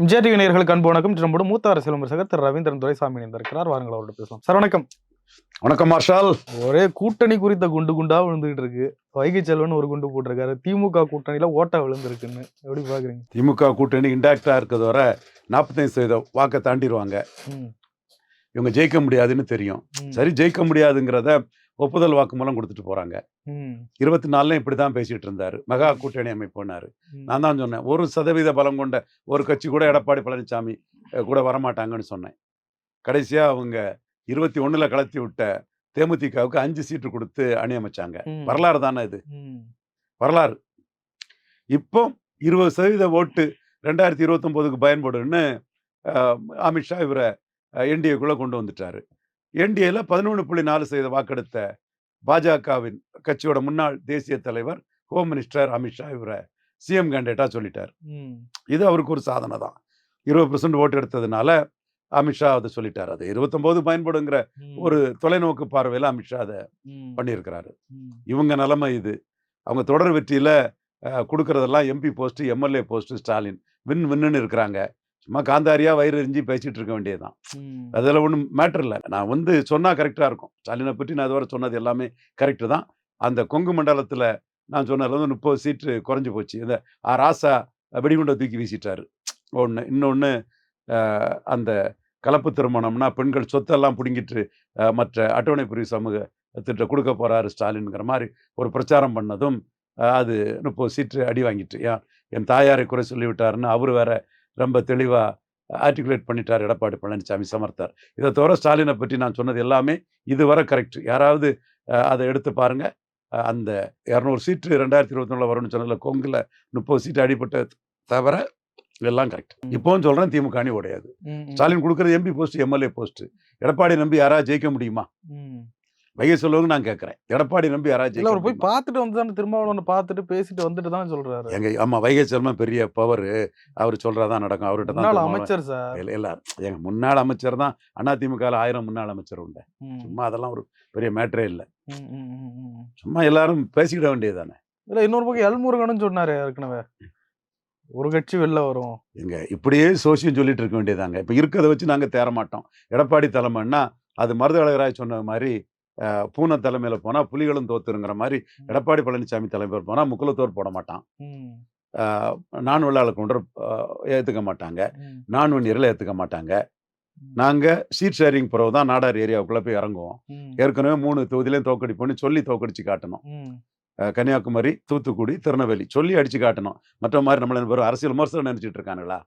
MGR TV நேயர்களுக்கு அன்பு வணக்கம். நம்மோடு மூத்த அரசியல் விமர்சகர் திரு ரவீந்திரன் துரைசாமி இணைந்திருக்கிறார். வாருங்கள் அவரோட பேசலாம். சார் வணக்கம். வணக்கம் மார்ஷால். ஒரே கூட்டணி குறித்த குண்டு குண்டா விழுந்துகிட்டு இருக்கு. வைகை செல்வன் ஒரு குண்டு போட்டிருக்காரு. திமுக கூட்டணியில ஓட்டா விழுந்திருக்குன்னு எப்படி பாக்குறீங்க? திமுக கூட்டணி இன்டாக்டா இருக்கிறது வர நாற்பத்தைந்து சதவீதம் வாக்கை தாண்டிடுவாங்க இவங்க ஜெயிக்க முடியாதுன்னு தெரியும். சரி ஜெயிக்க முடியாதுங்கிறத ஒப்புதல் வாக்குமூலம் கொடுத்துட்டு போறாங்க. இருபத்தி நாலுல இப்படி தான் பேசிட்டு இருந்தாரு. மெகா கூட்டணி அமைப்புனாரு நான் தான் சொன்னேன் ஒரு சதவீத பலம் கொண்ட ஒரு கட்சி கூட எடப்பாடி பழனிசாமி கூட வரமாட்டாங்கன்னு சொன்னேன். கடைசியா அவங்க இருபத்தி ஒண்ணுல கலத்தி விட்ட தேமுதிகவுக்கு அஞ்சு சீட்டு கொடுத்து அணி அமைச்சாங்க. வரலாறு தானே இது. வரலாறு. இப்போ இருபது சதவீத ஓட்டு ரெண்டாயிரத்தி இருபத்தொம்போதுக்கு பயன்படுன்னு அமித்ஷா இவரை என்டிஏக்குள்ளே கொண்டு வந்துட்டாரு. என்டிஏல பதினொன்று புள்ளி நாலு சதவீத வாக்கெடுத்த பாஜகவின் கட்சியோட முன்னாள் தேசிய தலைவர் ஹோம் மினிஸ்டர் அமித்ஷா இவரை சிஎம் கேண்டிடேட்டாக சொல்லிட்டார். இது அவருக்கு ஒரு சாதனை தான். இருபது பர்சன்ட் ஓட்டு எடுத்ததுனால அமித்ஷா அதை சொல்லிட்டார். அது இருபத்தொம்போது பயன்படுங்கிற ஒரு தொலைநோக்கு பார்வையில் அமித்ஷா அதை பண்ணியிருக்கிறாரு. இவங்க நிலைமை இது. அவங்க தொடர் வெற்றியில் கொடுக்கறதெல்லாம் MP post MLA post Stalin win வின்னுன்னு இருக்கிறாங்க. சும்மா காந்தாரியா வயிறு எரிஞ்சு பேசிட்டு இருக்க வேண்டியதுதான். அதில் ஒன்றும் மேட்டர் இல்லை. நான் வந்து சொன்னால் கரெக்டாக இருக்கும். ஸ்டாலினை பற்றி நான் இதுவரை சொன்னது எல்லாமே கரெக்டு தான். அந்த கொங்கு மண்டலத்தில் நான் சொன்னதுல வந்து முப்பது சீட்டு குறைஞ்சி போச்சு. இந்த ஆ ராசா வெடிகுண்டை தூக்கி வீசிட்டாரு. ஒன்று இன்னொன்று அந்த கலப்பு திருமணம்னா பெண்கள் சொத்தெல்லாம் பிடுங்கிட்டு மற்ற அட்டவணை பிரிவு சமூக திட்ட கொடுக்க போறாரு ஸ்டாலின்ங்கிற மாதிரி ஒரு பிரச்சாரம் பண்ணதும் அது முப்பது சீட்டு அடி வாங்கிட்டு ஏன் என் தாயாரை குறை சொல்லிவிட்டாருன்னு அவர் வேற ரொம்ப தெளிவாக ஆர்டிகுலேட் பண்ணிட்டார் எடப்பாடி பழனிசாமி சமர்த்தார். இதை தவிர ஸ்டாலினை பற்றி நான் சொன்னது எல்லாமே இதுவரை கரெக்ட் யாராவது அதை எடுத்து பாருங்க. அஹ், அந்த இரநூறு சீட்டு ரெண்டாயிரத்தி இருபத்தி நாலில் வரும்னு சொன்னதில் கொங்கில் முப்பது சீட்டு அடிபட்ட தவிர எல்லாம் கரெக்ட் இப்போவும் சொல்கிறேன் திமுக அணி உடையாது. ஸ்டாலின் கொடுக்குறது MP post MLA post Edappadi நம்பி யாராவது ஜெயிக்க முடியுமா. வைகை சொல்லுவாங்க நான் கேட்குறேன். எடப்பாடி நம்பி இல்ல ஜெயிக்க அவர் போய்? பார்த்துட்டு வந்து தானே திருமாவளவனை பார்த்துட்டு பேசிட்டு வந்துட்டு தானே சொல்றாரு. எங்க ஆமா வைகை செல்வம் பெரிய பவர் அவர் சொல்றதான் நடக்கும் அவர்கிட்ட தான் அமைச்சர் சார். எல்லா- எல்லாரும் எங்க முன்னாள் அமைச்சர் தான் அதிமுக ஆயிரம் முன்னாள் அமைச்சர் உண்டு. சும்மா அதெல்லாம் ஒரு பெரிய மேட்டரே இல்லை. சும்மா எல்லாரும் பேசிக்கிட வேண்டியது தானே இல்ல இன்னொரு பக்கம் எல்முருகனும் சொன்னாரு ஏற்கனவே. ஒரு கட்சி வெளில வரும். எங்க இப்படியே சோசியம் சொல்லிட்டு இருக்க வேண்டியதாங்க இப்போ இருக்கிறத வச்சு நாங்க தேர மாட்டோம் எடப்பாடி தலைமைன்னா அது மருதழகராய் சொன்ன மாதிரி பூனை தலைமையில போனா புலிகளும் தோத்துருங்கிற மாதிரி எடப்பாடி பழனிசாமி தலைமையில் போனா முக்குலத்தோர் போட மாட்டான். நான் வெள்ளாள கொண்டர் ஏத்துக்க மாட்டாங்க. நான் வன்னியரில் ஏத்துக்க மாட்டாங்க. ம், நாங்க சீட் ஷேரிங் பிறகு தான் நாடார் ஏரியாவுக்குள்ள போய் இறங்குவோம். ஏற்கனவே மூணு தொகுதியிலையும் தோக்கடிப்போன்னு சொல்லி தோக்கடிச்சு காட்டணும். கன்னியாகுமரி தூத்துக்குடி திருநெல்வேலி சொல்லி அடிச்சு காட்டணும். மற்ற மாதிரி நம்மள வெறும் அரசியல் விமர்சனம் நினைச்சிட்டு இருக்கானுங்களா?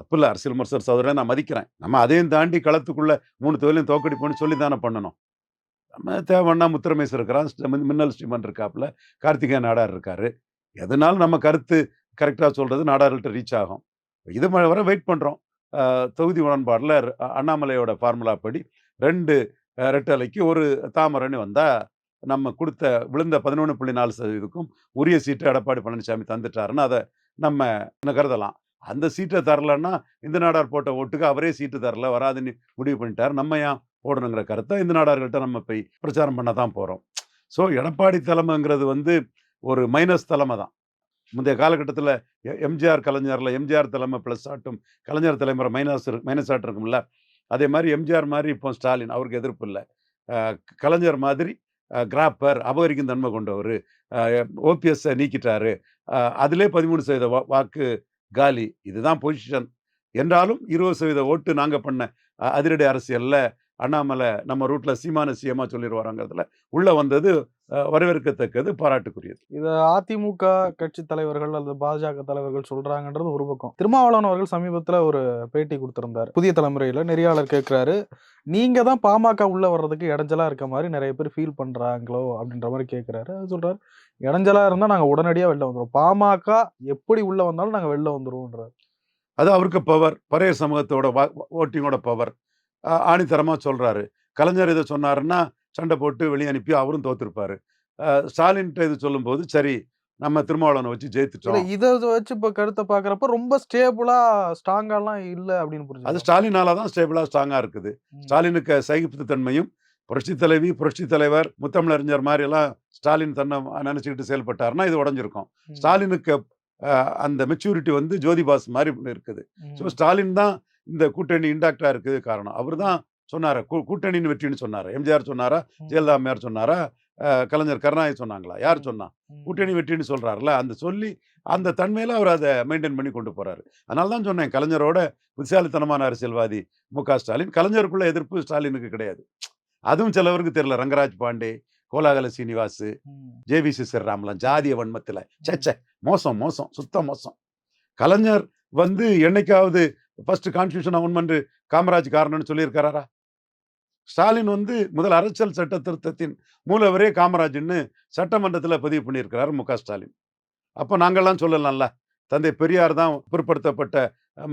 தப்பு இல்லை. அரசியல் விமர்சகர் சகோதரன் நான் மதிக்கிறேன். நம்ம அதையும் தாண்டி களத்துக்குள்ள மூணு தொழிலையும் தோக்கடிப்போன்னு சொல்லி தானே பண்ணணும். நம்ம தேவைன்னா முத்திரமேசர் இருக்கிறான் ஸ்ட- மின்னல் ஸ்ரீமன் இருக்காப்புல கார்த்திகேய நாடார் இருக்காரு. எதனாலும் நம்ம கருத்து கரெக்டாக சொல்கிறது நாடார்கள்ட்ட ரீச் ஆகும். இது ம- வரை வெயிட் பண்ணுறோம் தொகுதி உடன்பாடில் அண்ணாமலையோட ஃபார்முலா படி ரெண்டு ரெட்டலைக்கு ஒரு தாமரைன்னு வந்தால் நம்ம கொடுத்த விழுந்த பதினொன்று புள்ளி நாலு சதவீதக்கும் உரிய சீட்டு எடப்பாடி பழனிசாமி தந்துட்டாருன்னு அதை நம்ம கருதலாம். அந்த சீட்டை தரலன்னா இந்த நாடார் போட்ட ஓட்டுக்கு அவரே சீட்டு தரல வராதுன்னு முடிவு பண்ணிட்டார். நம்ம ஏன் போடணுங்கிற கருத்தை இந்த நாடார்கள்ட்ட நம்ம போய் பிரச்சாரம் பண்ண தான் போகிறோம் ஸோ எடப்பாடி தலைமைங்கிறது வந்து ஒரு மைனஸ் தலைமை தான். முந்தைய காலகட்டத்தில் எம்ஜிஆர் கலைஞரில் எம்ஜிஆர் தலைமை ப்ளஸ் ஆட்டும் கலைஞர் தலைமுறை மைனஸ் மைனஸ் ஆட்டம் இருக்கும்ல. அதே மாதிரி எம்ஜிஆர் மாதிரி இப்போ ஸ்டாலின் அவருக்கு எதிர்ப்பு இல்லை. கலைஞர் மாதிரி கிராப்பர் அபகரிக்கும் தன்மை கொண்டவர் ஓபிஎஸ்ஸை நீக்கிட்டாரு. அதிலே பதிமூணு சதவீத வா- வாக்கு காலி. இதுதான் பொசிஷன் என்றாலும் இருபது சதவீத ஓட்டு நாங்கள் பண்ண அதிரடி அரசியலில் அண்ணாமலை நம்ம ரூட்டில் சீமான சிஎம்மா சொல்லிடுவாராங்கிறதுல உள்ளே வந்தது வரவேற்கத்தக்கது பாராட்டுக்குரியது. இத அதிமுக கட்சி தலைவர்கள் அல்லது பாஜக தலைவர்கள் சொல்றாங்கன்றது ஒரு பக்கம். திருமாவளவன் அவர்கள் சமீபத்துல ஒரு பேட்டி கொடுத்திருந்தார். புதிய தலைமுறையில நெறியாளர் கேட்கிறாரு நீங்க தான் பாமக உள்ள வர்றதுக்கு இடைஞ்சலா இருக்க மாதிரி நிறைய பேர் ஃபீல் பண்றாங்களோ? அப்படின்ற மாதிரி கேட்கிறாரு. அது சொல்றாரு இடைஞ்சலா இருந்தா நாங்க உடனடியா வெளில வந்துருவோம். பாமக எப்படி உள்ள வந்தாலும் நாங்க வெளில வந்துருவோம்ன்றாரு. அது அவருக்கு பவர் பறையர் சமூகத்தோட ஓட்டிங்கோட பவர் ஆணித்தரமாக சொல்கிறாரு கலைஞர் இதை சொன்னாருன்னா சண்டை போட்டு வெளியே அனுப்பி அவரும் தோத்துருப்பாரு. ஸ்டாலின்கிட்ட இது சொல்லும்போது சரி நம்ம திருமாவளவனை வச்சு ஜெயித்துட்டோம். இதை வச்சு இப்ப கருத்தை பாக்குறப்ப ரொம்ப ஸ்டேபிளா ஸ்ட்ராங்காலாம் இல்ல அப்படின்னு அது புரிஞ்சு ஸ்டாலினால தான் ஸ்டேபிளாக ஸ்ட்ராங்காக இருக்குது. ஸ்டாலினுக்கு சகிப்புத் தன்மையும் புரட்சி தலைவி புரட்சி தலைவர் முத்தமிழறிஞர் மாதிரி எல்லாம் ஸ்டாலின் தன்னை நினைச்சுக்கிட்டு செயல்பட்டாருன்னா இது உடஞ்சிருக்கும். ஸ்டாலினுக்கு அந்த மெச்சூரிட்டி வந்து ஜோதிபாஸ் மாதிரி இருக்குது. ஸோ. ஸ்டாலின் தான் இந்த கூட்டணி இன்டாக்டா இருக்குது காரணம். அவர் தான் சொன்னாரு. கூட்டணியின் வெற்றின்னு சொன்னாரு. எம்ஜிஆர் சொன்னாரா. ஜெயலலிதா அம்மையார் சொன்னாரா? கலைஞர் கருணாநிதி சொன்னாங்களா? யார். சொன்னா. கூட்டணி வெற்றின்னு சொல்றாருல அந்த சொல்லி அந்த தன்மையில அவர் அதை மெயின்டைன் பண்ணி கொண்டு போறாரு. அதனால தான் சொன்னேன் கலைஞரோட புத்திசாலித்தனமான அரசியல்வாதி மு க ஸ்டாலின் கலைஞருக்குள்ள எதிர்ப்பு ஸ்டாலினுக்கு கிடையாது. அதுவும் சிலவருக்கு தெரியல. ரங்கராஜ் பாண்டே கோலாகல சீனிவாஸ் ம். ஜேவிசி ஸ்ரீராமலாம் ஜாதிய வன்மத்துல. சேச்சே மோசம் மோசம் சுத்த மோசம். கலைஞர் வந்து என்னைக்காவது ஃபர்ஸ்ட் கான்ஸ்டியூஷன் அமெண்ட்மெண்ட் காமராஜ் காரணம்னு சொல்லியிருக்காரா ஸ்டாலின் வந்து முதல் அரசியல் சட்ட திருத்தத்தின் மூலவரே காமராஜ்னு சட்டமன்றத்தில் பதிவு பண்ணியிருக்கிறார் மு க ஸ்டாலின். அப்போ நாங்கள்லாம் சொல்லலாம்ல. தந்தை பெரியார் தான் பிற்படுத்தப்பட்ட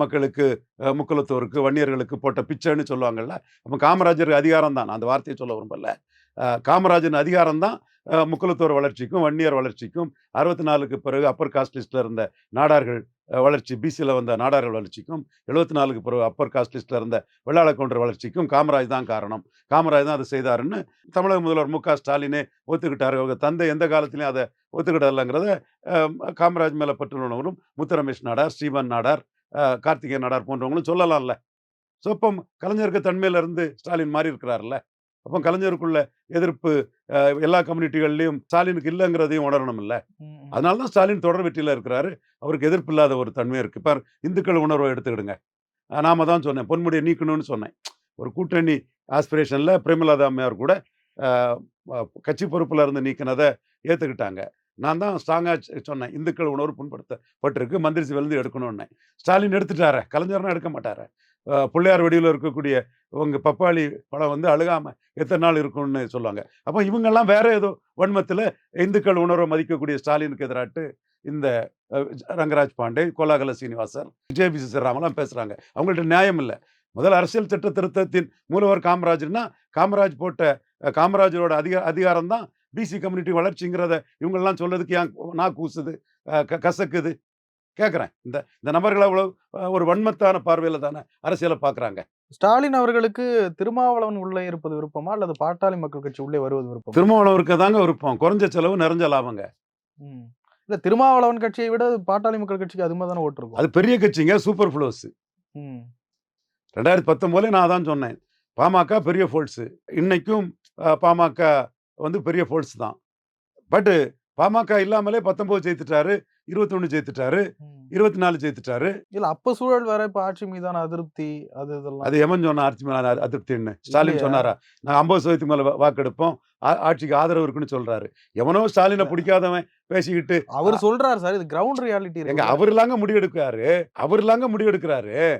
மக்களுக்கு அஹ், முக்குலத்தோருக்கு வன்னியர்களுக்கு போட்ட பிச்சைன்னு சொல்லுவாங்கல்ல. அப்போ காமராஜர் அதிகாரம் தான். நான் அந்த வார்த்தையை சொல்ல விரும்பல. காமராஜன் அதிகாரம் தான் முக்குலத்தோர் வளர்ச்சிக்கும் வன்னியர் வளர்ச்சிக்கும் அறுபத்தி நாலுக்கு பிறகு அப்பர் காஸ்ட் லிஸ்ட்டில் இருந்த நாடார்கள் வளர்ச்சி பிசியில் வந்த நாடார்கள் வளர்ச்சிக்கும் எழுபத்தி நாலுக்கு பிறகு அப்பர் காஸ்ட் லிஸ்ட்டில் இருந்த வெள்ளாள கொன்ற வளர்ச்சிக்கும் காமராஜ் தான் காரணம். காமராஜ் தான் அதை செய்தாருன்னு தமிழக முதல்வர் மு க ஸ்டாலினே ஒத்துக்கிட்டாரு. அவங்க தந்தை எந்த காலத்திலையும் அதை ஒத்துக்கிடலைங்கிறத காமராஜ் மேலே பற்றுள்ளவரும் முத்துரமேஷ் நாடார் ஸ்ரீவன் நாடார் கார்த்திகேயன் நாடார் போன்றவங்களும் சொல்லலாம்ல. ஸோ இப்போ கலைஞருக்கு தன்மையிலிருந்து ஸ்டாலின் மாறி இருக்கிறாருல்ல அப்போ கலைஞருக்குள்ள எதிர்ப்பு எல்லா கம்யூனிட்டிகள்லையும் ஸ்டாலினுக்கு இல்லைங்கிறதையும் உணரணும் இல்லை. அதனால தான் ஸ்டாலின் தொடர் வெற்றியில் இருக்கிறாரு. அவருக்கு எதிர்ப்பு இல்லாத ஒரு தன்மை இருக்கு. இப்போ இந்துக்கள் உணர்வை எடுத்துக்கிடுங்க. நாம தான் சொன்னேன். பொன்முடியை நீக்கணும்னு சொன்னேன். ஒரு கூட்டணி ஆஸ்பிரேஷனில் பிரேமலதா அம்மையார் கூட கட்சி பொறுப்பில் இருந்து நீக்கினதை ஏற்றுக்கிட்டாங்க நான் தான் ஸ்ட்ராங்காக சொன்னேன். இந்துக்கள் உணர்வு புண்படுத்தப்பட்டிருக்கு. மந்திரி சிவிலிருந்து எடுக்கணும்னு ஸ்டாலின் எடுத்துட்டாரே. கலைஞர்னா எடுக்க மாட்டாரே. பிள்ளையார் வெடியில் இருக்கக்கூடிய இவங்க பப்பாளி பழம் வந்து அழுகாமல் எத்தனை நாள் இருக்கும்னு சொல்லுவாங்க. அப்போ இவங்கெல்லாம் வேற ஏதோ வன்மத்தில் இந்துக்கள் உணர்வை மதிக்கக்கூடிய ஸ்டாலினுக்கு எதிராட்டு இந்த ரங்கராஜ் பாண்டே கோலாகல சீனிவாசன் விஜயபிசி ஸ்ரீராமெல்லாம் பேசுகிறாங்க அவங்கள்ட்ட நியாயம் இல்லை. முதல் அரசியல் சட்ட திருத்தத்தின் மூலவர் காமராஜர்னா காமராஜ் போட்ட காமராஜரோட அதிக அதிகாரம் தான் பிசி கம்யூனிட்டி வளர்ச்சிங்கிறத இவங்கெல்லாம் சொல்றதுக்கு ஏன் நான் கூசுது க- கசக்குது? கேட்குறேன். இந்த இந்த நபர்கள் அவ்வளவு அஹ், ஒரு வன்மத்தான பார்வையில் தானே அரசியலை பார்க்குறாங்க. ஸ்டாலின் அவர்களுக்கு திருமாவளவன் உள்ளே இருப்பது விருப்பமா? அல்லது பாட்டாளி மக்கள் கட்சி உள்ளே வருவது விருப்பமா? திருமாவளவருக்கு தாங்க விருப்பம். குறைஞ்ச செலவு நிறைஞ்ச லாபங்க. இல்ல திருமாவளவன் கட்சியை விட பாட்டாளி மக்கள் கட்சிக்கு அது மாதிரி தானே ஓட்டு இருக்கும். அது பெரிய கட்சிங்க சூப்பர் ஃப்ளோஸ். ரெண்டாயிரத்தி பத்தொம்போதுல நான் அதான் சொன்னேன். பாமக பெரிய ஃபோர்ஸு இன்னைக்கும் பாமக வந்து பெரிய ஃபோர்ஸ் தான். பட்டு பாமக இல்லாமலே பத்தொம்போது ஜெயித்துட்டாரு. இருபத்தொன்று ஜெயித்துட்டாரு. இருபத்தி நாலு ஜெயித்துட்டாரு. இல்ல அப்ப சூழல் வேற இப்ப ஆட்சி மீதான அதிருப்தி அது இதெல்லாம். அது எவன் சொன்ன ஆட்சி அ- அதிருப்தின்னு? ஸ்டாலின்? சொன்னாரா? நான் ஐம்பது சதவீதத்துக்கு மேல வாக்கெடுப்போம். ஆட்சிக்கு ஆதரவு இருக்குன்னு சொல்றாரு. எவனோ ஸ்டாலினை பிடிக்காதவன் பேசிக்கிட்டு அவர் சொல்றாரு சார் இது கிரவுண்ட் ரியாலிட்டி எங்க அவர்லாங்க முடிவெடுக்கிறாரு. அவர்லாங்க முடிவெடுக்கிறாரு.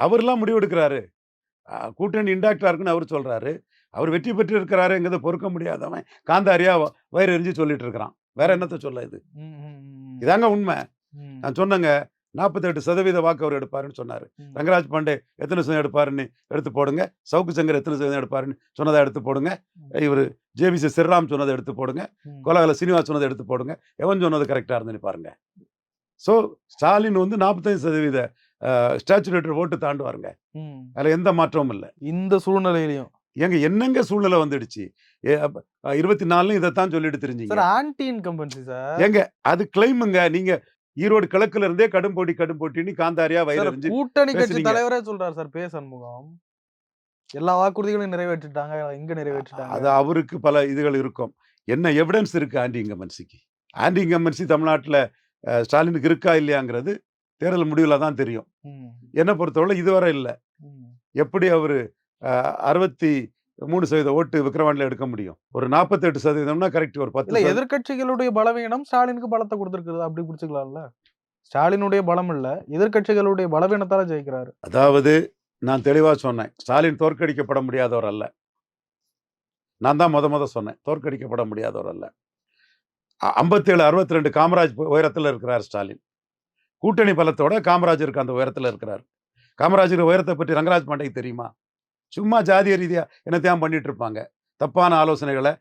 அவர்லாம் முடிவெடுக்கிறாரு. கூட்டணி இண்டாக்டா இருக்குன்னு அவர் சொல்றாரு. அவர் வெற்றி பெற்று இருக்கிறாருங்கிறத பொறுக்க முடியாதவன் காந்தாரியா வயிறு எரிஞ்சு சொல்லிட்டு இருக்கிறான். வேற என்னத்த சொல்ல இது? இதாங்க உண்மை. நான் சொன்னேங்க நாற்பத்தெட்டு சதவீத வாக்கு அவர் எடுப்பாருன்னு சொன்னாரு. ரங்கராஜ் பாண்டே எத்தனை சதவீதம் எடுப்பாருன்னு எடுத்து போடுங்க. சவுக்கு சங்கர் எத்தனை சதவீதம் எடுப்பாருன்னு சொன்னதை எடுத்து போடுங்க. இவர் ஜேவிசி ஸ்ரீராம் சொன்னதை எடுத்து போடுங்க. கோலாகல சீனிவாஸ் சொன்னதை எடுத்து போடுங்க. எவன் சொன்னது கரெக்டாக இருந்துன்னு பாருங்க. ஸோ ஸ்டாலின் வந்து நாற்பத்தஞ்சு சதவீத ஸ்டாச்சுரேட்டர் ஓட்டு தாண்டுவாருங்க. அதில் எந்த மாற்றமும் இல்லை. இந்த சூழ்நிலையிலையும். ஏங்க என்னங்க சூழ்நிலை வந்துடுச்சு? இருபத்தி நாலுல இதைத்தான் சொல்லிட்டு தெரிஞ்சீங்க. Anti incumbency sir. ஏங்க அது கிளைமுங்க நீங்க ஈரோடு கிழக்குல இருந்தே கடும் போட்டி கடும் போட்டின்னு காந்தாரியா வயிறு கூட்டணி கட்சி. தலைவரே சொல்றாரு சார் பே சண்முகம். எல்லா வாக்குறுதிகளையும் நிறைவேற்றிட்டாங்க இங்க அது நிறைவேற்றிட்டாங்க. அவருக்கு பல இதுகள் இருக்கும். என்ன எவிடன்ஸ் இருக்கு ஆன்டி இங்கமன்சிக்கு ஆன்டி இங்கமன்சி தமிழ்நாட்டில் ஸ்டாலினுக்கு இருக்கா இல்லையாங்கிறது தேர்தல் முடிவில் தான் தெரியும். என்னை பொறுத்தவரை இதுவரை இல்லை. எப்படி அவர் அறுபத்தி மூணு சதவீத ஓட்டு விக்ரவாண்டில் எடுக்க முடியும். ஒரு நாற்பத்தெட்டு சதவீதம்னா கரெக்ட் ஒரு பத்து. எதிர்க்கட்சிகளுடைய பலவீனம் ஸ்டாலினுக்கு பலத்தை கொடுத்திருக்குது அப்படி பிடிச்சுக்கலாம்ல? ஸ்டாலினுடைய பலம் இல்ல எதிர்க்கட்சிகளுடைய பலவீனத்தால ஜெயிக்கிறாரு. அதாவது நான் தெளிவாக சொன்னேன். ஸ்டாலின் தோற்கடிக்கப்பட முடியாதவர் அல்ல. நான் தான் முத முத சொன்னேன். தோற்கடிக்கப்பட முடியாதவர் அல்ல. ஐம்பத்தேழு அறுபத்தி ரெண்டு காமராஜ் உயரத்தில் இருக்கிறார் ஸ்டாலின். கூட்டணி பலத்தோட காமராஜ் இருக்கு அந்த உயரத்தில் இருக்கிறார். காமராஜர் உயரத்தை பற்றி ரங்கராஜ் பாண்டேக்கு தெரியுமா? சும்மா ஜாதிய ரீதியாக என்னத்தையும் பண்ணிட்டு இருப்பாங்க தப்பான ஆலோசனைகளை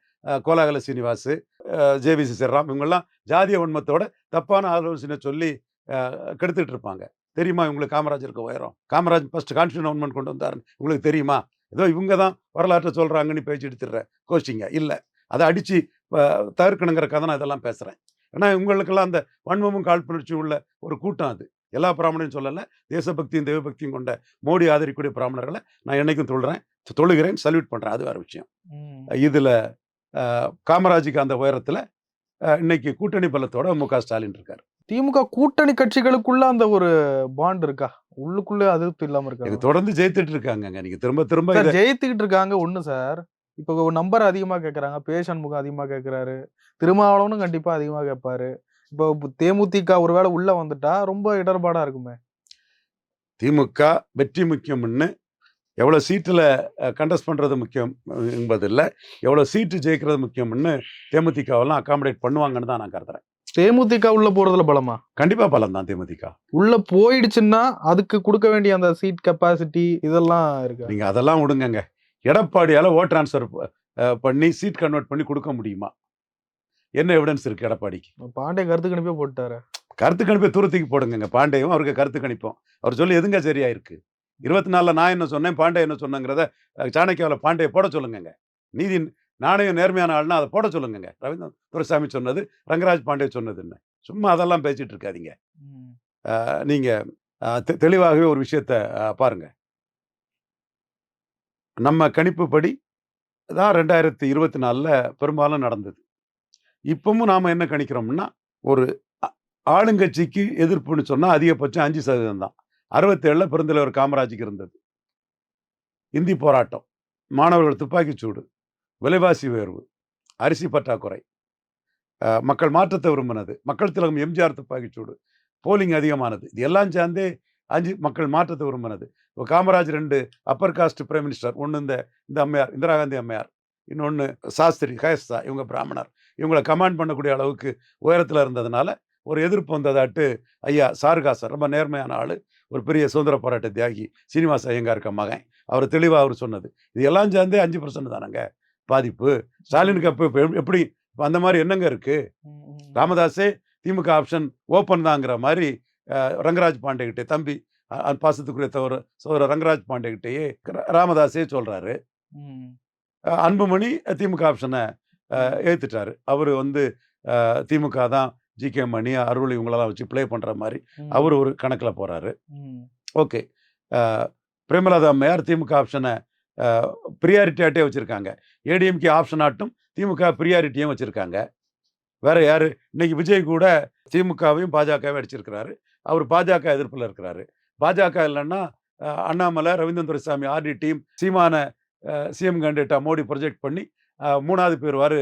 கோலாகல சீனிவாஸ் ஜேவி சிசர்ராம் இவங்கெல்லாம் ஜாதிய உண்மத்தோட தப்பான ஆலோசனை சொல்லி கெடுத்துட்டு இருப்பாங்க தெரியுமா இவங்களுக்கு காமராஜருக்கு உயரம்? காமராஜ் ஃபர்ஸ்ட் கான்ஸ்டியூன் அமெண்ட்மெண்ட் கொண்டு வந்தாருன்னு உங்களுக்கு தெரியுமா? ஏதோ இவங்க தான் வரலாற்றை சொல்கிறாங்கன்னு பேச்சு எடுத்துடுற கோச்சிங்க இல்லை. அதை அடித்து தவிர்க்கணுங்கிற கதை நான் இதெல்லாம் பேசுகிறேன் ஏன்னா உங்களுக்கெல்லாம் அந்த வன்மமும் காழ்ப்புணர்ச்சி உள்ள ஒரு கூட்டம் அது. எல்லா பிராமணனையும் சொல்லலை தேசபக்தியும் தெய்வபக்தியும் கொண்ட மோடி ஆதரிக்கக்கூடிய பிராமணர்களை நான் என்னைக்கும் தொழுறேன் தொழுகிறேன் சல்யூட் பண்ணுறேன் அது வேறு விஷயம். இதில் காமராஜுக்கு அந்த உயரத்தில் இன்னைக்கு கூட்டணி பலத்தோட மு. க. ஸ்டாலின் இருக்கார். திமுக கூட்டணி கட்சிகளுக்குள்ள அந்த ஒரு பாண்ட் இருக்கா? உள்ளுக்குள்ள அதிருப்தி இல்லாம இது இருக்கா தொடர்ந்து ஜெயித்துட்டு இருக்காங்கங்க. நீங்க திரும்ப திரும்ப ஜெயித்துக்கிட்டு இருக்காங்க ஒண்ணு சார். இப்போ நம்பர் அதிகமா கேக்குறாங்க பேஷன் முகம் அதிகமா கேக்குறாரு. திருமாவளவனும் கண்டிப்பா அதிகமா கேட்பாரு இப்போ தேமுதிக ஒருவேளை உள்ள வந்துட்டா ரொம்ப இடர்பாடா இருக்குமே. திமுக வெற்றி முக்கியம்னு எவ்வளோ சீட்டில் கண்டஸ்ட் பண்ணுறது முக்கியம் என்பதில்லை. எவ்வளோ சீட்டு ஜெயிக்கிறது முக்கியம்னு தேமுதிகவெல்லாம் அகாமடேட் பண்ணுவாங்கன்னு தான் நான் கருதுறேன். தேமுதிக உள்ள போறதுல பலமா? கண்டிப்பாக பலம் தான் தேமுதிக. உள்ள போயிடுச்சுன்னா அதுக்கு கொடுக்க வேண்டிய அந்த சீட் கெப்பாசிட்டி இதெல்லாம் இருக்கு. நீங்கள் அதெல்லாம் விடுங்கங்க. எடப்பாடியால் ஓட் ட்ரான்ஸ்ஃபர் பண்ணி சீட் கன்வெர்ட் பண்ணி கொடுக்க முடியுமா? என்ன எவிடன்ஸ் இருக்கு எடப்பாடிக்கு? பாண்டே கருத்து கணிப்பே போட்டாரு கருத்து கணிப்பை தூரத்துக்கு போடுங்கங்க. பாண்டேயும் அவருக்கு கருத்து கணிப்போம். அவர் சொல்லி எதுங்க சரியா இருக்கு இருபத்தி நாலில் நான் என்ன சொன்னேன் பாண்டே என்ன சொன்னங்கிறத சாணக்கியாவில் பாண்டே போட சொல்லுங்கங்க. நீதி நாணயம் நேர்மையான ஆள்னா அதை போட சொல்லுங்கங்க. ரவீந்திரன் துரைசாமி சொன்னது ரங்கராஜ் பாண்டே சொன்னதுன்னு சும்மா அதெல்லாம் பேசிட்டு இருக்காதீங்க. நீங்க தெளிவாகவே ஒரு விஷயத்த பாருங்க. நம்ம கணிப்புப்படி தான் ரெண்டாயிரத்தி இருபத்தி நாலில் பெரும்பாலும் நடந்தது. இப்பவும் நாம் என்ன கணிக்கிறோம்னா ஒரு ஆளுங்கட்சிக்கு எதிர்ப்புன்னு சொன்னால் அதிகபட்சம் அஞ்சு சதவீதம் தான். அறுபத்தேழில் பெருந்தலைவர் காமராஜுக்கு இருந்தது. இந்தி போராட்டம் மாணவர்கள் துப்பாக்கிச்சூடு விலைவாசி உயர்வு அரிசி பற்றாக்குறை. அஹ், மக்கள் மாற்றத்தை விரும்பினது. மக்கள் திலகம் எம்ஜிஆர் துப்பாக்கிச்சூடு போலிங் அதிகமானது. இது எல்லாம் சேர்ந்தே அஞ்சு மக்கள் மாற்றத்தை விரும்பினது. இப்போ காமராஜ் ரெண்டு அப்பர் காஸ்ட் பிரைம் மினிஸ்டர் ஒன்று இந்த இந்த அம்மையார் இந்திரா காந்தி அம்மையார். இன்னொன்று சாஸ்திரி கயஸ்தா இவங்க பிராமணர். இவங்களை கமாண்ட் பண்ணக்கூடிய அளவுக்கு உயரத்தில் இருந்ததுனால ஒரு எதிர்ப்பு வந்ததாட்டு ஐயா சாருகாசர் ரொம்ப நேர்மையான ஆள். ஒரு பெரிய சுதந்திர போராட்ட தியாகி சீனிவாச ஐயங்காருக்கு மகன். அவர் தெளிவாக அவர் சொன்னது. இது எல்லாம் சேர்ந்தே அஞ்சு பர்சன்ட் தானங்க? பாதிப்பு. ஸ்டாலினுக்கு அப்போ இப்போ எப்படி அந்த மாதிரி என்னங்க இருக்கு? ம், ம். ராமதாஸே திமுக ஆப்ஷன் ஓப்பன் தாங்கிற மாதிரி ரங்கராஜ் பாண்டே கிட்டே தம்பி பாசத்துக்குரிய தவிர சோதர ரங்கராஜ் பாண்டே கிட்டேயே ர- ராமதாஸே. அஹ், அன்புமணி திமுக ஆப்ஷனை ஏத்துட்டாரு. அவர் வந்து திமுக தான் ஜி. கே. மணி அருள் இவங்களெல்லாம் வச்சு ப்ளே பண்ற மாதிரி. அவர் ஒரு கணக்கில் போறாரு. ம். ஓகே. பிரேமலதா அம்மையார் திமுக ஆப்ஷனை ப்ரியாரிட்டியாட்டே வச்சுருக்காங்க. ஏடிஎம்கே ஆப்ஷன் ஆட்டும் திமுக ப்ரியாரிட்டியும் வச்சுருக்காங்க. வேற யாரு? இன்னைக்கு விஜய் கூட திமுகவையும் பாஜகவையும் அடிச்சிருக்கிறாரு. அவர் பாஜக எதிர்ப்பில் இருக்கிறாரு. பாஜக இல்லைன்னா அண்ணாமலை ரவீந்திரன் துரைசாமி ஆர்டி டீம் சீமான சிஎம் கேண்டிடேட்டா மோடி ப்ரொஜெக்ட் பண்ணி மூணாவது பேர் வாரு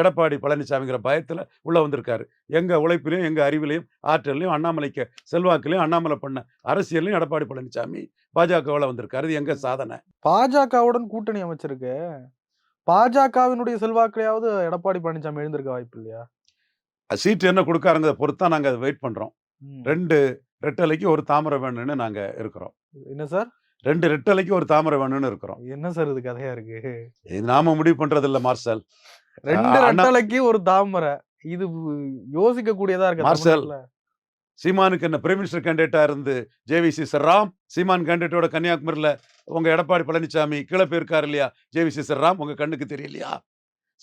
எடப்பாடி பழனிசாமிங்கிற பயத்தில் உள்ளே வந்திருக்காரு. எங்கள் உழைப்பிலையும் எங்கள் அறிவிலையும் ஆற்றலையும் அண்ணாமலைக்கு செல்வாக்குலையும் அண்ணாமலை பண்ண அரசியலையும் எடப்பாடி பழனிசாமி பாஜகவில் வந்திருக்காரு. இது எங்க சாதனை? பாஜகவுடன் கூட்டணி அமைச்சிருக்கு. பாஜகவினுடைய செல்வாக்கிலையாவது எடப்பாடி பழனிசாமி எழுந்திருக்க வாய்ப்பு இல்லையா? சீட்டு என்ன கொடுக்காருங்கிறத பொறுத்து தான் நாங்கள் வெயிட் பண்ணுறோம். ரெண்டு ரெட்டலைக்கு ஒரு தாமரை வேணும்னு நாங்கள் இருக்கிறோம். என்ன சார்? ரெண்டு ரெட்டலைக்கு ஒரு தாமரை வேணும்னு இருக்கிறோம். என்ன சார் இது கதையா இருக்கு? இது நாம முடிவு பண்றது இல்ல மார்சல். ரெண்டு ரெட்டலைக்கு ஒரு தாமரை. இது யோசிக்க கூடியதா இருக்கு மார்சல். சீமானுக்கு என்ன பிரைம் மினிஸ்டர் கேண்டிடேட்டா இருந்து ஜேவிசி சர்ராம் சீமான் கேண்டிடேட்டோட கன்னியாகுமரியில் உங்க எடப்பாடி பழனிசாமி கீழே போயிருக்காரு இல்லையா? ஜேவிசி சர்ராம் உங்க கண்ணுக்கு தெரியலையா?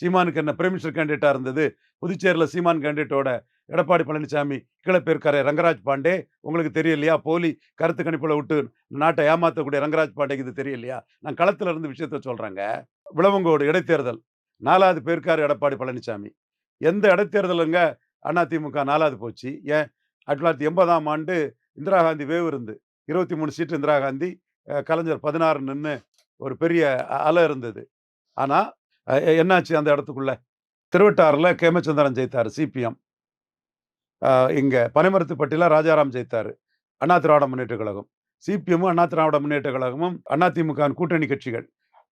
சீமானுக்கு என்ன பிரைம் மினிஸ்டர் இருந்தது? புதுச்சேரியில் சீமான் கேண்டிடேட்டோட எடப்பாடி பழனிசாமி கீழே ரங்கராஜ் பாண்டே. உங்களுக்கு தெரியலையா? போலி கருத்து கணிப்பில் விட்டு நாட்டை ஏமாற்றக்கூடிய ரங்கராஜ் பாண்டேக்கு இது தெரியலையா? நான் களத்தில் இருந்து விஷயத்த சொல்கிறேங்க விளவங்கோடு இடைத்தேர்தல். நாலாவது பேருக்காரு எடப்பாடி பழனிசாமி எந்த இடைத்தேர்தலுங்க? அதிமுக நாலாவது போச்சு. ஏன்? ஆயிரத்தி தொள்ளாயிரத்தி எண்பதாம் ஆண்டு இந்திரா காந்தி வேவு இருந்து. இருபத்தி மூணு சீட்டு இந்திரா காந்தி கலைஞர் பதினாறு நின்று ஒரு பெரிய அ- அலை இருந்தது. ஆனால் என்னாச்சு அந்த இடத்துக்குள்ள? திருவட்டாறில் கேமச்சந்திரன் ஜெயித்தார் சிபிஎம் இங்கே பனைமரத்துப்பட்டியில் ராஜாராம் ஜெயித்தார் அண்ணா திராவிட முன்னேற்ற கழகம். சிபிஎம்மும் அண்ணா திராவிட முன்னேற்ற கழகமும் அதிமுக கூட்டணி கட்சிகள்.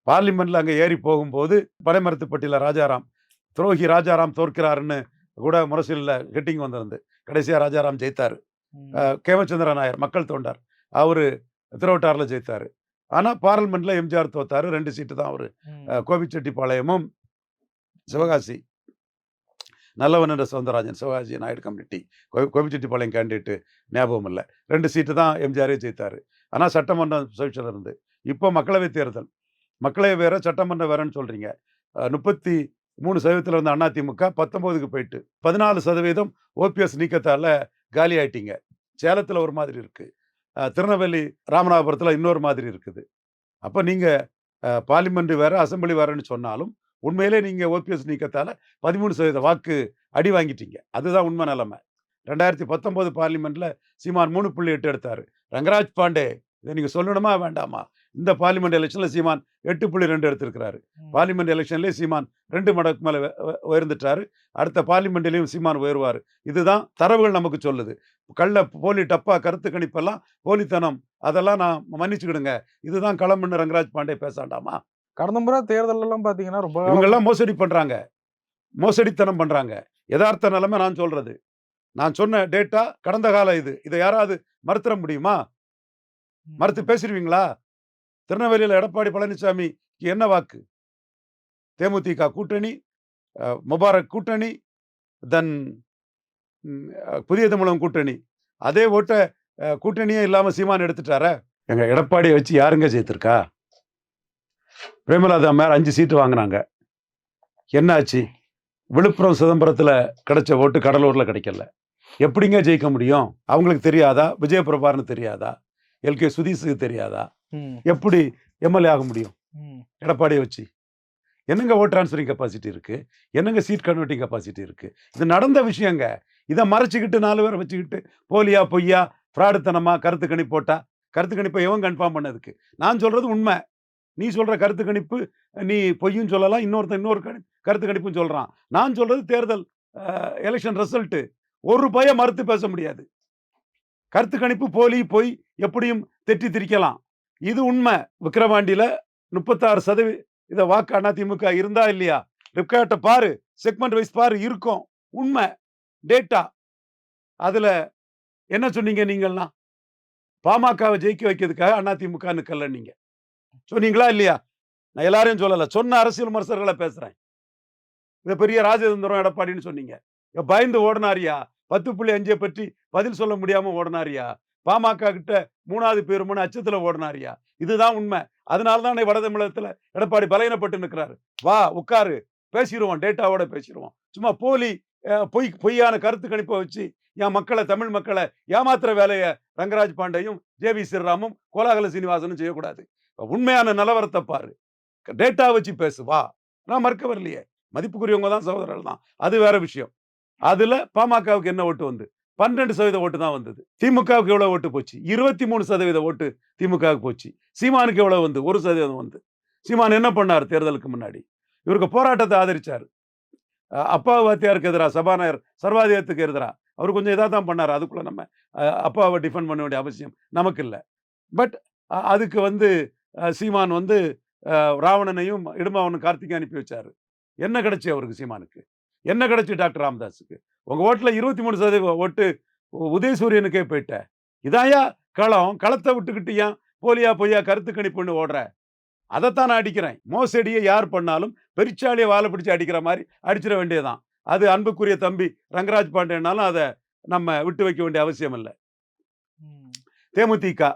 பார்லிமெண்ட்ல அங்கே ஏறி போகும்போது பனைமரத்துப்பட்டியில் ராஜாராம் துரோகி ராஜாராம் தோற்கிறாருன்னு கூட முரசிலில் ஹெட்டிங் வந்திருந்து கடைசியாக ராஜாராம் ஜெயித்தார். ம். அஹ் கேமச்சந்திர நாயர் மக்கள் தொண்டார் அவர் திருவட்டாரில் ஜெயித்தார். ஆனால் பார்லிமெண்ட்டில் எம்ஜிஆர் தோத்தாரு. ரெண்டு சீட்டு தான் அவர். கோபிச்செட்டிப்பாளையமும் சிவகாசி. நல்லவன் என்ற சவுந்தரராஜன் சிவகாசி நாயுடு கம்யூனிட்டி. கோ கோபிச்செட்டிப்பாளையம் கேண்டிடேட்டு ஞாபகம் இல்லை. ரெண்டு சீட்டு தான் எம்ஜிஆரே ஜெயித்தார். ஆனால் சட்டமன்றம் சுயேட்சையில் இருந்து. இப்போ மக்களவை தேர்தல். மக்களவை வேற சட்டமன்றம் வேறன்னு சொல்கிறீங்க முப்பத்தி மூணு சதவீதத்தில் இருந்த அதிமுக பத்தொம்போதுக்கு போயிட்டு பதினாலு சதவீதம் ஓபிஎஸ் நீக்கத்தால் காலி ஆயிட்டீங்க. சேலத்தில் ஒரு மாதிரி இருக்குது திருநெல்வேலி ராமநாதபுரத்தில் இன்னொரு மாதிரி இருக்குது. அப்போ நீங்கள் பார்லிமெண்ட் வேறு அசம்பிளி வேறுன்னு சொன்னாலும் உண்மையிலே நீங்கள் ஓபிஎஸ் நீக்கத்தால் பதிமூணு சதவீத வாக்கு அடி வாங்கிட்டீங்க. அதுதான் உண்மை நிலைமை. ரெண்டாயிரத்தி பத்தொம்போது பார்லிமெண்ட்டில் சீமான் மூணு புள்ளி எட்டு எடுத்தார். ரங்கராஜ் பாண்டே இதை நீங்கள் சொல்லணுமா வேண்டாமா? இந்த பார்லிமெண்ட் எலெக்ஷனில் சீமான் எட்டு புள்ளி ரெண்டு எடுத்திருக்கிறாரு. பார்லிமெண்ட் எலெக்ஷன்லேயே சீமான் ரெண்டு மடங்கு மேலே உயர்ந்துட்டாரு. அடுத்த பார்லிமெண்ட்லேயும் சீமான் உயர்வார். இதுதான் தரவுகள் நமக்கு சொல்லுது. கள்ள போலி டப்பா கருத்து கணிப்பெல்லாம் போலித்தனம். அதெல்லாம் நான் மன்னிச்சுக்கிடுங்க. இதுதான் களம்னு ரங்கராஜ் பாண்டே பேசாண்டாமா? கடந்த முறை தேர்தல் எல்லாம் பாத்தீங்கன்னா ரொம்ப காலம் இவங்கெல்லாம் மோசடி பண்றாங்க. மோசடித்தனம் பண்றாங்க. யதார்த்த நிலைமை நான் சொல்றது. நான் சொன்ன டேட்டா கடந்த கால இது. இதை யாராவது மறுத்துற முடியுமா? மறுத்து பேசிடுவீங்களா? திருநெல்வேலியில் எடப்பாடி பழனிசாமிக்கு என்ன வாக்கு? தேமுதிக கூட்டணி முபாரக் கூட்டணி தென் புதிய தமிழகம் கூட்டணி. அதே ஓட்ட கூட்டணியே இல்லாமல் சீமான் எடுத்துட்டார? எங்கள் எடப்பாடியை வச்சு யாருங்க ஜெயித்திருக்கா? பிரேமலாதா மேலே அஞ்சு சீட்டு வாங்கினாங்க. என்ன ஆச்சு விழுப்புரம் சிதம்பரத்தில் கிடைச்ச ஓட்டு கடலூரில் கிடைக்கல. எப்படிங்க ஜெயிக்க முடியும்? அவங்களுக்கு தெரியாதா? விஜயபிரபார்னு தெரியாதா? எல்கே சுதீஷுக்கு தெரியாதா? எப்படி எம்எல்ஏ ஆக முடியும். எடப்பாடியை வச்சு. என்னங்க ஓட் ட்ரான்ஸ்ஃபரிங் கெப்பாசிட்டி இருக்கு? என்னங்க சீட் கன்வெர்ட்டிங் கெப்பாசிட்டி இருக்கு? இது நடந்த விஷயங்க. இதை மறைச்சிக்கிட்டு நாலு பேரை வச்சுக்கிட்டு போலியா பொய்யா ஃப்ராடுத்தனமா கருத்து கணிப்பு போட்டா கருத்து கணிப்பை எவன் கன்ஃபார்ம் பண்ணதுக்கு? நான் சொல்றது உண்மை. நீ சொல்ற கருத்து கணிப்பு நீ பொய்யும் சொல்லலாம் இன்னொருத்தன் இன்னொரு கருத்து கணிப்பும் சொல்றான். நான் சொல்றது தேர்தல் எலெக்ஷன் ரிசல்ட் ஒரு பய மறுத்து பேச முடியாது. கருத்து கணிப்பு போலி பொய் எப்படியும் தெற்றி திரிக்கலாம். இது உண்மை. விக்கிரவாண்டியில முப்பத்தாறு சதவீத வாக்கு அதிமுக இருந்தா இல்லையா? ரிப்கார்ட்டை பாரு செக்மெண்ட் வைஸ் பாரு இருக்கும். உண்மை. டேட்டா அதுல என்ன சொன்னீங்க நீங்கள்லாம்? பாமகவை ஜெயிக்க வைக்கிறதுக்காக அதிமுக கல்ல நீங்க. சொன்னீங்களா இல்லையா? நான் எல்லாரையும் சொல்லல. சொன்ன அரசியல் விமர்சகர்களை பேசுறேன். இது பெரிய ராஜதந்திரம் எடப்பாடின்னு சொன்னீங்க. பயந்து ஓடினாரியா? பத்து புள்ளி அஞ்சை பற்றி பதில் சொல்ல முடியாம ஓடினாரியா? பாமக கிட்ட மூணாவது பேருமனு அச்சத்துல ஓடினாரியா இதுதான் உண்மை. அதனால தான் வட தமிழகத்துல எடப்பாடி பலையினப்பட்டு நிற்கிறாரு வா உட்காரு. பேசிடுவோம் டேட்டாவோட பேசிடுவோம் சும்மா போலி பொய் பொய்யான கருத்து கணிப்பை வச்சு என் மக்களை தமிழ் மக்களை ஏமாத்துற வேலையை ரங்கராஜ் பாண்டேயும் ஜே வி ஸ்ரீராமும் கோலாகல சீனிவாசனும் செய்யக்கூடாது. உண்மையான நிலவரத்தை பாரு. டேட்டா வச்சு பேசு வா. நான் மறுக்க வரலையே. மதிப்புக்குரியவங்க தான் சகோதரர்கள் தான். அது வேற விஷயம். அதுல பாமகவுக்கு என்ன ஓட்டு வந்து? பன்னெண்டு சதவீத ஓட்டு தான் வந்தது. திமுகவுக்கு எவ்வளவு ஓட்டு போச்சு? இருபத்தி மூணு சதவீத ஓட்டு திமுகவுக்கு போச்சு. சீமானுக்கு எவ்வளவு வந்து? ஒரு சதவீதம் வந்து. சீமான் என்ன பண்ணார் தேர்தலுக்கு முன்னாடி? இவருக்கு போராட்டத்தை ஆதரிச்சார். அப்பா வாத்தியாருக்கு எதிராக சபாநாயகர் சர்வாதிகாரத்துக்கு எதிராக அவர் கொஞ்சம் இதாக தான் பண்ணார். அதுக்குள்ள நம்ம அப்பாவை டிஃபெண்ட் பண்ண வேண்டிய அவசியம் நமக்கு இல்லை பட் அதுக்கு வந்து சீமான் வந்து ராவணனையும் இடுமாவனும் கார்த்திகை அனுப்பி வச்சாரு. என்ன கிடைச்சி அவருக்கு சீமானுக்கு? என்ன கிடைச்சி டாக்டர் ராமதாஸுக்கு? உங்க ஓட்டுல இருபத்தி மூணு சதவீத ஓட்டு உதயசூரியனுக்கே போயிட்ட. இதாயா களம்? களத்தை விட்டுக்கிட்டு ஏன் போலியா பொய்யா கருத்து கணிப்புன்னு ஓடுற? அதைத்தான் நான் அடிக்கிறேன். மோசடியை யார் பண்ணாலும் பெரிச்சாலியை வாழை பிடிச்சு அடிக்கிற மாதிரி அடிச்சிட வேண்டியதுதான். அது அன்புக்குரிய தம்பி ரங்கராஜ் பாண்டேனாலும் அதை நம்ம விட்டு வைக்க வேண்டிய அவசியம் இல்லை. தேமுதிக.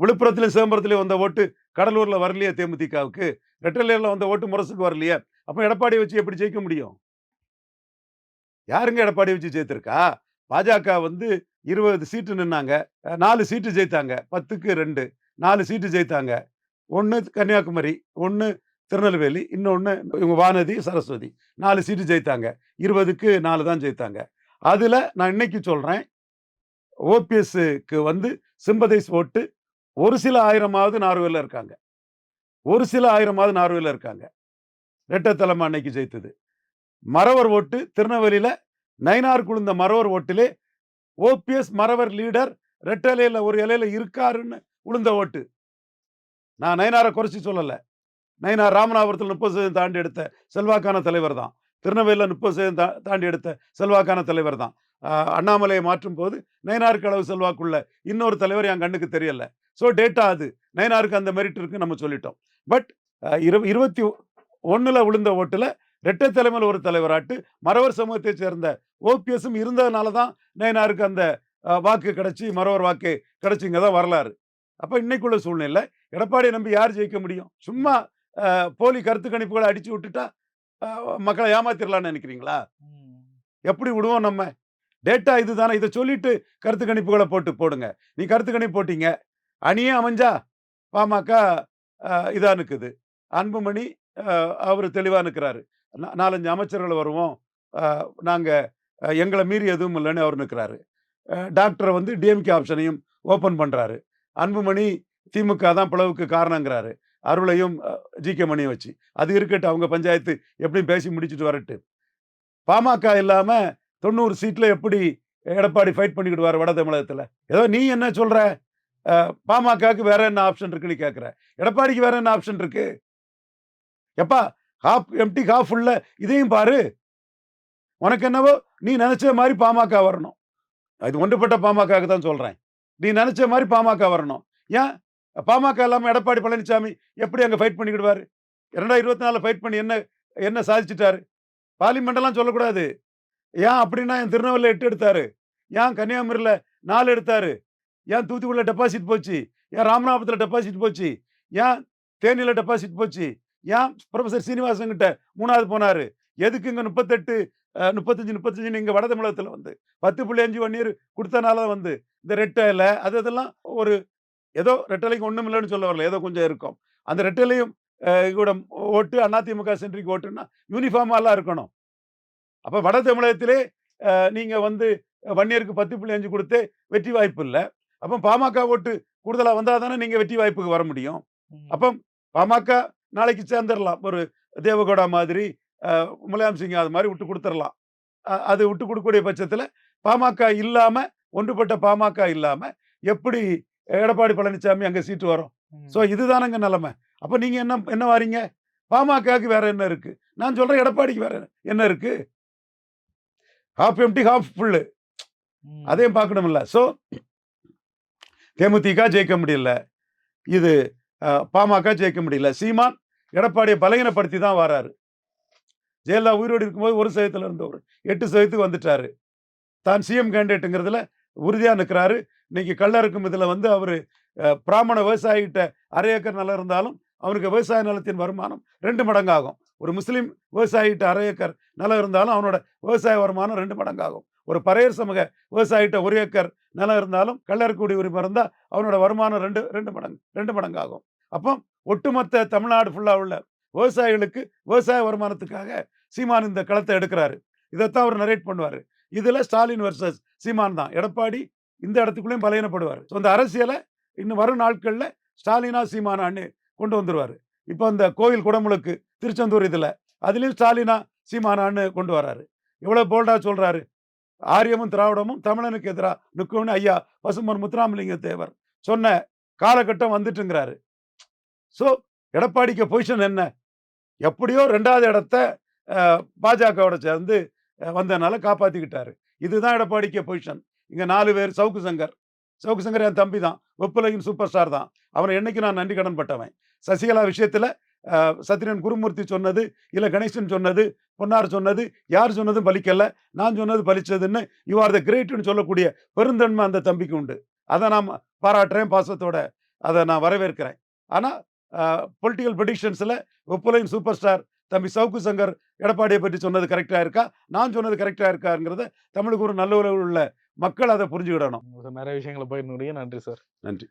விழுப்புரத்திலும் சிதம்பரத்திலும் வந்த ஓட்டு கடலூர்ல வரலையே தேமுதிகவுக்கு. ரெட்டலையில வந்த ஓட்டு முரசுக்கு வரலையே. அப்ப எடப்பாடியை வச்சு எப்படி ஜெயிக்க முடியும்? யாருங்க எடப்பாடி வச்சு ஜெயித்திருக்கா? பாஜக வந்து இருபது சீட்டு நின்னாங்க. நாலு சீட்டு ஜெயித்தாங்க. பத்துக்கு ரெண்டு. நாலு சீட்டு ஜெயித்தாங்க. ஒன்று கன்னியாகுமரி ஒன்று திருநெல்வேலி இன்னொன்று இவங்க வானதி சரஸ்வதி. நாலு சீட்டு ஜெயித்தாங்க. இருபதுக்கு நாலு தான் ஜெயித்தாங்க. அதில் நான் இன்னைக்கு சொல்கிறேன் ஓபிஎஸ்க்கு வந்து சிம்பதைஸ் ஓட்டு ஒரு சில ஆயிரமாவது நார்வேல இருக்காங்க. ஒரு சில ஆயிரமாவது நார்வேல இருக்காங்க. ரெட்டத்தலைமை அன்னைக்கு ஜெயித்தது. மறவர் ஓட்டு திருநெல்வேலியில் நயினார் குழுந்த மறவர் ஓட்டிலே ஓபிஎஸ் மறவர் லீடர் ரெட்டலையில ஒரு இலையில் இருக்காருன்னு உளுந்த ஓட்டு. நான் நயனாரை குறைச்சி சொல்லலை. நயினார் ராமநாதபுரத்தில் முப்பது சதவீதம் தாண்டி எடுத்த செல்வாக்கான தலைவர் தான். திருநெல்வேலியில் முப்பது சதவீதம் தா- தாண்டி எடுத்த செல்வாக்கான தலைவர் தான். அண்ணாமலையை மாற்றும் போது நயினாருக்கு அளவு செல்வாக்குள்ள இன்னொரு தலைவர் என் கண்ணுக்கு தெரியல. ஸோ டேட்டா அது. நயினாருக்கு அந்த மெரிட் இருக்குன்னு நம்ம சொல்லிட்டோம். பட் இரு இருபத்தி ஒன்றில் விழுந்த ஓட்டில் ரெட்டை தலைமையில் ஒரு தலைவராட்டு மறவர் சமூகத்தை சேர்ந்த ஓபிஎஸும் இருந்ததுனால தான் நயனாருக்கு அந்த வாக்கு கிடைச்சி மறவர் வாக்கு கிடைச்சிங்க தான் வரலாறு. அப்ப இன்னைக்குள்ள சூழ்நிலை எடப்பாடியை நம்பி யார் ஜெயிக்க முடியும்? சும்மா போலி கருத்து கணிப்புகளை அடிச்சு விட்டுட்டா மக்களை ஏமாத்திரலாம்னு நினைக்கிறீங்களா. எப்படி விடுவோம் நம்ம? டேட்டா இதுதானே இதை சொல்லிட்டு கருத்து கணிப்புகளை போட்டு போடுங்க. நீ கருத்து கணிப்பு போட்டீங்க அணியே அமைஞ்சா பாமக அஹ், இதா நிற்குது அன்புமணி அவர் தெளிவாக நிற்கிறாரு நாலஞ்சு அமைச்சர்கள் வருவோம். நாங்கள் எங்களை மீறி எதுவும் இல்லைன்னு அவர் நிற்கிறாரு டாக்டரை வந்து டிஎம்கே ஆப்ஷனையும் ஓப்பன் பண்ணுறாரு அன்புமணி திமுக தான் பிளவுக்கு காரணங்கிறாரு. அருளையும் ஜி கே மணியை வச்சு. அது இருக்கட்டும் அவங்க பஞ்சாயத்து எப்படியும் பேசி முடிச்சுட்டு வரட்டு. பாமக இல்லாமல் தொண்ணூறு சீட்டில் எப்படி எடப்பாடி ஃபைட் பண்ணிக்கிடுவார் வட தமிழகத்தில்? ஏதோ நீ என்ன சொல்கிற அஹ், பாமகவுக்கு வேற என்ன ஆப்ஷன் இருக்குன்னு கேட்குற எடப்பாடிக்கு வேற என்ன ஆப்ஷன் இருக்கு? எப்பா ஹாஃப் எம்டி ஹாஃப் உள்ள இதையும் பாரு. உனக்கு என்னவோ நீ நினைச்ச மாதிரி பாமக வரணும். இது ஒன்றுபட்ட பாமகவுக்கு தான் சொல்றேன். நீ நினைச்ச மாதிரி பாமக வரணும். ஏன்? பாமக இல்லாமல் எடப்பாடி பழனிசாமி எப்படி அங்கே ஃபைட் பண்ணிக்கிடுவார்? இரண்டாயிரத்தி இருபத்தி நாலு ஃபைட் பண்ணி என்ன என்ன சாதிச்சிட்டாரு? பார்லிமெண்டெல்லாம் சொல்லக்கூடாது. ஏன் அப்படின்னா என் திருநெல்வேலியில் எட்டு எடுத்தாரு. ஏன் கன்னியாகுமரியில் நாலு எடுத்தாரு? ஏன் தூத்துக்குடியில் டெபாசிட் போச்சு? ஏன் ராமநாதபுரத்தில் டெபாசிட் போச்சு? ஏன் தேனியில் டெபாசிட் போச்சு? ஏன் ப்ரொஃபசர் சீனிவாசன் கிட்ட மூணாவது போனாரு? எதுக்கு இங்கே முப்பத்தெட்டு முப்பத்தஞ்சு முப்பத்தஞ்சு இங்கே வட தமிழகத்தில் வந்து? பத்து புள்ளி அஞ்சு ஒன் இயர் கொடுத்தனால தான் வந்து இந்த ரெட்டையில் அது இதெல்லாம் ஒரு ஏதோ ரெட்டலைக்கு ஒன்றும் இல்லைன்னு சொல்ல வரல. ஏதோ கொஞ்சம் இருக்கும். அந்த ரெட்டலையும் கூட ஓட்டு அதிமுக சென்ட்ரிக்கு ஓட்டுன்னா யூனிஃபார்மாலாம் இருக்கணும். அப்போ வட தமிழகத்திலே அஹ், நீங்க வந்து வன்னியருக்கு பத்து புள்ளி அஞ்சு கொடுத்து வெற்றி வாய்ப்பு இல்லை. அப்போ பாமக ஓட்டு கூடுதலாக வந்தால் தானே நீங்கள் வெற்றி வாய்ப்புக்கு வர முடியும். அப்போ பாமக நாளைக்கு சேர்ந்துடலாம் ஒரு தேவகவுடா மாதிரி முலாயம் சிங் அது மாதிரி விட்டு கொடுத்துடலாம் அது விட்டு கொடுக்கக்கூடிய பட்சத்தில் பாமக இல்லாம ஒன்றுபட்ட பாமக இல்லாம எப்படி எடப்பாடி பழனிசாமி அங்க சீட்டு வரும். ஸோ இதுதானங்க நிலைமை. அப்போ நீங்க என்ன என்ன வாரீங்க? பாமகவுக்கு வேற என்ன இருக்கு? நான் சொல்றேன் எடப்பாடிக்கு வேற என்ன இருக்கு? Half MD half full. அதையும் பார்க்கணும்ல. ஸோ தேமுதிக ஜெயிக்க முடியல. இது பாமக ஜெயிக்க முடியல. சீமான் எடப்பாடியை பலகீனப்படுத்தி தான் வராரு. ஜெயலலிதா உயிரோடு இருக்கும்போது ஒரு சதவீதத்தில் இருந்தவர். எட்டு சதவீதத்துக்கு வந்துட்டாரு. தான் சிஎம் கேண்டிடேட்டுங்கிறதுல உறுதியாக நிற்கிறாரு இன்னைக்கு கள்ளருக்கும் இதில் வந்து அவர் பிராமண விவசாயிகிட்ட அரை ஏக்கர் நிலம் இருந்தாலும் அவனுக்கு விவசாய நிலத்தின் வருமானம் ரெண்டு மடங்காகும். ஒரு முஸ்லீம் விவசாயிகிட்ட அரை ஏக்கர் நிலம் இருந்தாலும் அவனோட விவசாய வருமானம் ரெண்டு மடங்காகும். ஒரு பறையர் சமூக விவசாயிகிட்ட ஒரு ஏக்கர் நிலம் இருந்தாலும் கள்ளர்குடி உரிமை இருந்தால் அவனோட வருமானம் ரெண்டு ரெண்டு மடங்கு ரெண்டு மடங்காகும். அப்போ ஒட்டுமொத்த தமிழ்நாடு ஃபுல்லாக உள்ள விவசாயிகளுக்கு விவசாய வருமானத்துக்காக சீமான் இந்த களத்தை எடுக்கிறாரு. இதைத்தான் அவர் நரேட் பண்ணுவார். இதில் ஸ்டாலின் வர்சஸ் சீமான் தான். எடப்பாடி இந்த இடத்துக்குள்ளேயும் பலையனப்படுவார் ஸோ அந்த அரசியலை இன்னும் வரும் நாட்களில் ஸ்டாலினா சீமானான்னு கொண்டு வந்துடுவார் இப்போ அந்த கோயில் குடமுழுக்கு திருச்செந்தூர் இதில் அதுலேயும் ஸ்டாலினா சீமானான்னு கொண்டு வராரு. இவ்வளோ போல்டாக சொல்கிறாரு ஆரியமும் திராவிடமும் தமிழனுக்கு எதிராக நிற்கும்னு ஐயா பசுமன் முத்துராமலிங்க தேவர் சொன்ன காலகட்டம் வந்துட்டுங்கிறாரு. ஸோ எடப்பாடிக்கு பொசிஷன் என்ன? எப்படியோ ரெண்டாவது இடத்த அஹ், பாஜகவோட சேர்ந்து வந்ததுனால வந்தனால காப்பாற்றிக்கிட்டாரு இதுதான் எடப்பாடிக்கு பொசிஷன் இங்கே நாலு பேர் சவுக்கு சங்கர். சவுக்கு சங்கர் என் தம்பி தான் வெப்புலகின் சூப்பர் ஸ்டார் தான். அவனை என்னைக்கு நான் நன்றி கடன் பட்டவன்? சசிகலா விஷயத்தில் சத்யன் குருமூர்த்தி சொன்னது இல்லை கணேசன் சொன்னது பொன்னார் சொன்னது யார் சொன்னதும் பலிக்கல நான் சொன்னது பலிச்சதுன்னு யூ ஆர் த கிரேட்னு சொல்லக்கூடிய பெருந்தன்மை அந்த தம்பிக்கு உண்டு. அதை நான் பாராட்டுறேன் பாசத்தோட அதை நான் வரவேற்கிறேன். ஆனால் பொலிட்டிக்கல் ப்ரெடிக்ஷன்ஸில் ஒப்புலைன் சூப்பர் ஸ்டார் தம்பி சவுக்கு சங்கர் எடப்பாடியை பற்றி சொன்னது கரெக்டாக இருக்கா? நான் சொன்னது கரெக்டாக இருக்காங்கிறத தமிழுக்கு ஒரு நல்ல உறவு உள்ள மக்கள் அதை புரிஞ்சுக்கிடணும். நிறைய விஷயங்களை பகிர்ந்து நன்றி சார். நன்றி.